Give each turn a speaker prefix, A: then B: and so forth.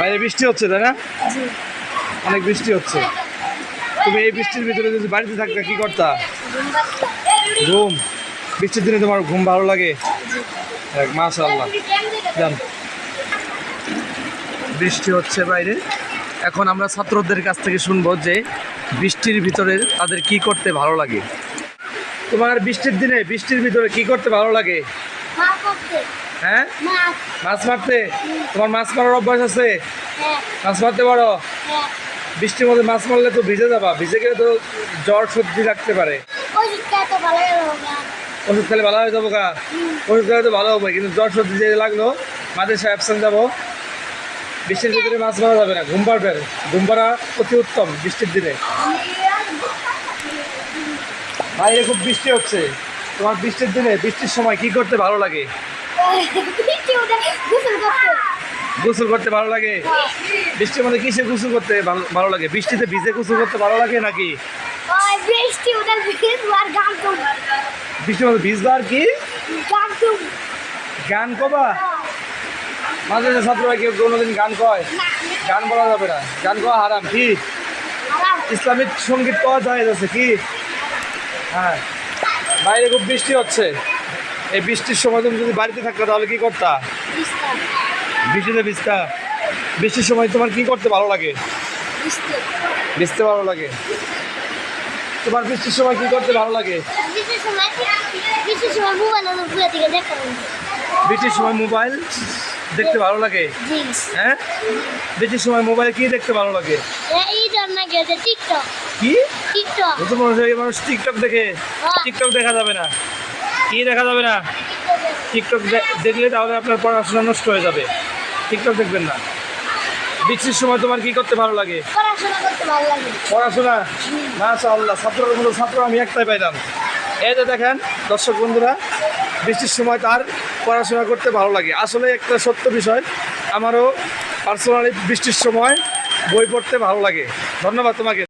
A: বাইরে বৃষ্টি হচ্ছে তাই না? অনেক বৃষ্টি হচ্ছে। তুমি এই বৃষ্টির ভিতরে যদি বাড়িতে থাকতে কি করতা? ঘুম। বৃষ্টির দিনে তোমার ঘুম ভালো লাগে? মাশা আল্লাহ যান। বৃষ্টি হচ্ছে বাইরে। এখন আমরা ছাত্রদের কাছ থেকে শুনব যে বৃষ্টির ভিতরে তাদের কি করতে ভালো লাগে। তোমার বৃষ্টির দিনে বৃষ্টির ভিতরে কি করতে ভালো লাগে? হ্যাঁ? মাছ মারতে? তোমার মাছ মারার অভ্যাস আছে? মাছ মারতে পারো? বৃষ্টির মধ্যে মাছ মারলে তো ভিজে যাবা। ভিজে গেলে তো জ্বর সর্দি লাগতে পারে।
B: ওষুধ
A: খেলে ভালো হয়ে যাব গা। ওষুধ খেলে তো ভালো হবে কিন্তু জ্বর সর্দি যে লাগল মাদ্রাসা অ্যাবসেন্ট যাব। বৃষ্টির ভিতরে মাছ মারা যাবে না ঘুম পাড়বে। ঘুম পাড়া অতি উত্তম বৃষ্টির দিনে। বাইরে খুব বৃষ্টি হচ্ছে। তোমার বৃষ্টির দিনে বৃষ্টির সময় কি করতে ভালো লাগে?
B: গোসল করতে
A: ভালো লাগে? বৃষ্টির মধ্যে কিসে গোসল করতে ভালো লাগে? বৃষ্টিতে ভিজে গোসল করতে ভালো লাগে নাকি? বৃষ্টির মধ্যে ভিজবা আর কি?
B: গান
A: কবা? মাঝে মাঝে ছাত্ররা কেউ কোনোদিন গান কয়? গান বলা যাবে না। গান কওয়া হারাম কি? ইসলামিক সংগীত পাওয়া যায় আছে কি? হ্যাঁ। বাইরে খুব বৃষ্টি হচ্ছে। এই বৃষ্টির সময় তুমি যদি বাড়িতে থাকতো তাহলে কি করতা?
B: বৃষ্টি।
A: বৃষ্টিতে ভিজতা? বৃষ্টির সময় তোমার কি করতে ভালো লাগে?
B: বৃষ্টি।
A: ভিজতে ভালো লাগে? তোমার বৃষ্টির সময় কি করতে ভালো লাগে?
B: বৃষ্টির সময় মোবাইল দেখতে
A: ভালো লাগে? হ্যাঁ? বৃষ্টির সময় মোবাইলে কি দেখতে ভালো লাগে? কি? নতুন মানুষ মানুষ টিকটক দেখে টিকটক দেখা যাবে না। কি দেখা যাবে না? টিকটক দেখলে তাহলে আপনার পড়াশোনা নষ্ট হয়ে যাবে। টিকটক দেখবেন না। বৃষ্টির সময় তোমার কি করতে ভালো লাগে?
B: পড়াশোনা করতে ভালো লাগে।
A: পড়াশোনা? মাশা আল্লাহ ছাত্রের মতো ছাত্র আমি একটাই পাইলাম এই যে দেখেন দর্শক বন্ধুরা বৃষ্টির সময় তার পড়াশোনা করতে ভালো লাগে। আসলে একটা সত্য বিষয় আমারও পার্সোনালি বৃষ্টির সময় বই পড়তে ভালো লাগে। ধন্যবাদ তোমাকে।